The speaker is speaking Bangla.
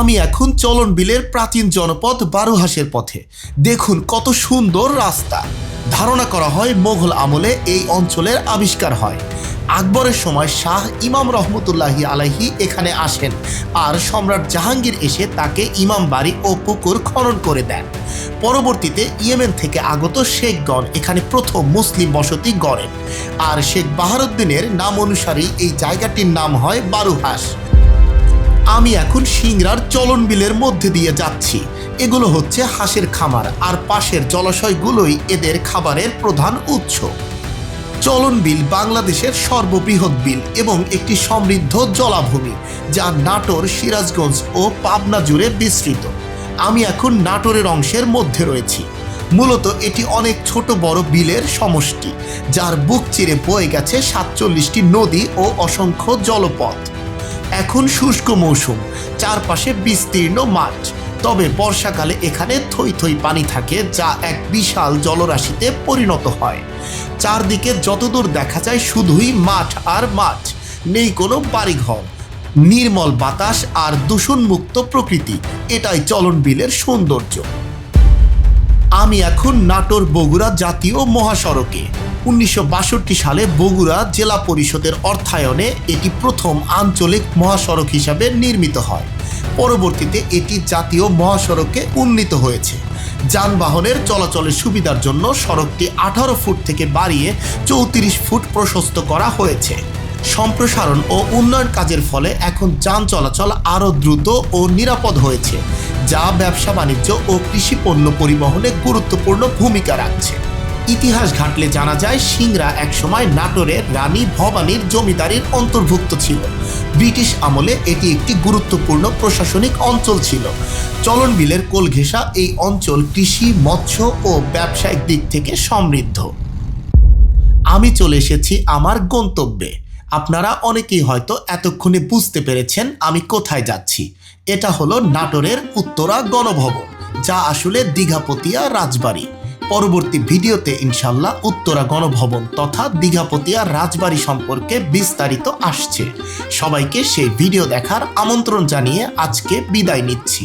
আমি এখন চলন বিলের প্রাচীন জনপদ বারুহাসের পথে। দেখুন কত সুন্দর রাস্তা। ধারণা করা হয় মোঘল আমলে এই অঞ্চলের আবিষ্কার হয়। আকবরের সময় শাহ ইমাম রহমতুল্লাহি আলাইহি এখানে আসেন আর সম্রাট জাহাঙ্গীর এসে তাকে ইমাম বাড়ি ও পুকুর খনন করে দেন। পরবর্তীতে ইয়েমেন থেকে আগত শেখগণ এখানে প্রথম মুসলিম বসতি গড়েন। আর শেখ বাহারুদ্দিনের নাম অনুসারেই এই জায়গাটির নাম হয় বারুহাস। আমি এখন সিংড়ার চলন বিলের মধ্যে দিয়ে যাচ্ছি। এগুলো হচ্ছে হাঁসের খামার আর পাশের জলাশয়গুলোই এদের খাবারের প্রধান উৎস। চলন বিল বাংলাদেশের সর্ববৃহৎ বিল এবং একটি সমৃদ্ধ জলাভূমি, যা নাটোর, সিরাজগঞ্জ ও পাবনা জুড়ে বিস্তৃত। আমি এখন নাটোরের অংশের মধ্যে রয়েছি। মূলত এটি অনেক ছোট বড় বিলের সমষ্টি, যার বুক চিরে বয়ে গেছে সাতচল্লিশটি নদী ও অসংখ্য জলপথ। এখন শুষ্ক মৌসুম, চারপাশে বিস্তীর্ণ মাঠ। তবে বর্ষাকালে এখানে থই থই পানি থাকে, যা এক বিশাল জলরাশিতে পরিণত হয়। চারদিকে যতদূর দেখা যায় শুধুই মাঠ আর মাঠ, নেই কোনো বাড়িঘর, নির্মল বাতাস আর দূষণমুক্ত প্রকৃতি, এটাই চলন বিলের সৌন্দর্য। আমি এখন নাটোর বগুড়া জাতীয় মহাসড়কে। উনিশশো বাষট্টি সালে বগুড়া জেলা পরিষদের অর্থায়নে এটি প্রথম আঞ্চলিক মহাসড়ক হিসাবে নির্মিত হয়। পরবর্তীতে এটি জাতীয় মহাসড়কে উন্নীত হয়েছে। যানবাহনের চলাচলের সুবিধার জন্য সড়কটি আঠারো ফুট থেকে বাড়িয়ে চৌত্রিশ ফুট প্রশস্ত করা হয়েছে। সম্প্রসারণ ও উন্নয়ন কাজের ফলে এখন যান চলাচল আরও দ্রুত ও নিরাপদ হয়েছে, যা ব্যবসা বাণিজ্য ও কৃষি পণ্য পরিবহনে গুরুত্বপূর্ণ ভূমিকা রাখছে। ইতিহাস ঘাটলে জানা যায়, সিংরা একসময় নাটোরের রানী ভবানীর জমিদারির অন্তর্ভুক্ত ছিল। ব্রিটিশ আমলে এটি একটি গুরুত্বপূর্ণ প্রশাসনিক অঞ্চল ছিল। চলন বিলের এই অঞ্চল কৃষি, মৎস্য ও ব্যবসায়িক দিক থেকে সমৃদ্ধ। আমি চলে এসেছি আমার গন্তব্যে। আপনারা অনেকেই হয়তো এতক্ষণে বুঝতে পেরেছেন আমি কোথায় যাচ্ছি। এটা হলো নাটোরের উত্তরা গণভবন, যা আসলে দীঘাপতিয়া রাজবাড়ি। পরবর্তী ভিডিওতে ইনশাল্লাহ উত্তরা গণভবন তথা দীঘাপতিয়া রাজবাড়ি সম্পর্কে বিস্তারিত আসছে। সবাইকে সেই ভিডিও দেখার আমন্ত্রণ জানিয়ে আজকে বিদায় নিচ্ছি।